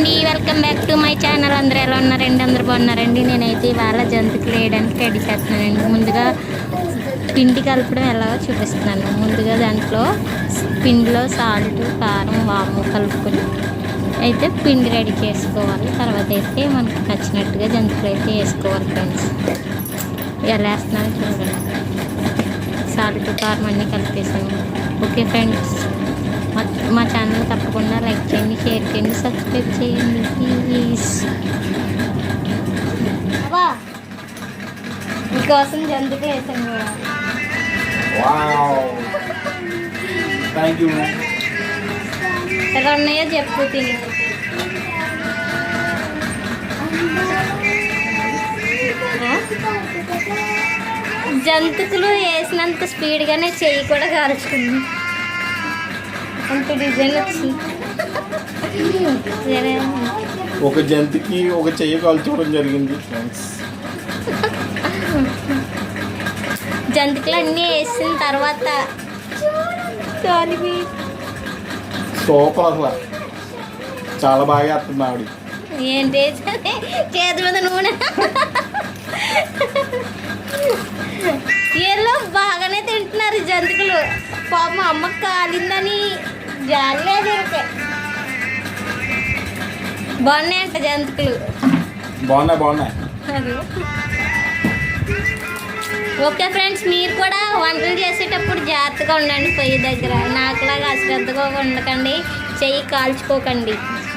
అండి welcome back to my channel అందరూ ఎలా ఉన్నారండి? అందరు బాగున్నారండి? నేనైతే ఇవాళ జంతువులు వేయడానికి రెడీ చేస్తున్నానండి. ముందుగా పిండి కలపడం ఎలాగో చూపిస్తున్నాను. ముందుగా దాంట్లో పిండిలో సాల్ట్ కారం వాము కలుపుకొని అయితే పిండి రెడీ చేసుకోవాలి. తర్వాత అయితే మనకు నచ్చినట్టుగా జంతువులు అయితే వేసుకోవాలి ఫ్రెండ్స్. ఎలా వేస్తున్నారో చూడండి. సాల్ట్ కారం అన్నీ కలిపేసాను. Okay friends. మా ఛానల్ తప్పకుండా లైక్ చేయండి. మీకోసం జంతుకు వేసాను. థ్యాంక్ యూ ఎలా ఉన్నాయో చెప్పు తిని? జంతుకులు వేసినంత స్పీడ్గానే చెయ్యి కూడా కాల్చుకుంది అంత డిజైన్ వచ్చింది సరే. ఒక జంతుకి ఒక చెయ్యి కాల్చుకోవడం జరిగింది. ఫ్రెండ్స్ జంతుకులు అన్నీ వేసిన తర్వాత దానికి సూపర్ అసలు. చాలా బాగా వేస్తుంది ఆవిడ. ఏంటి? చేతి మీద నూనె. వీళ్ళు బాగానే తింటున్నారు జంతుకులు. పాపం అమ్మకి కాలిందని జాలేదు ఇంకా బాగున్నాయంట జంతుకులు. బాగున్నాయి బాగున్నాయి. అది ఓకే ఫ్రెండ్స్ మీరు కూడా వంటలు చేసేటప్పుడు జాగ్రత్తగా ఉండండి పొయ్యి దగ్గర. నాకులాగా అశ్రద్ధగా ఉండకండి. చెయ్యి కాల్చుకోకండి.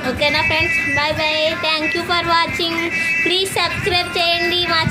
ఓకేనా friends? Bye bye. Thank you for watching please subscribe చేయండి మా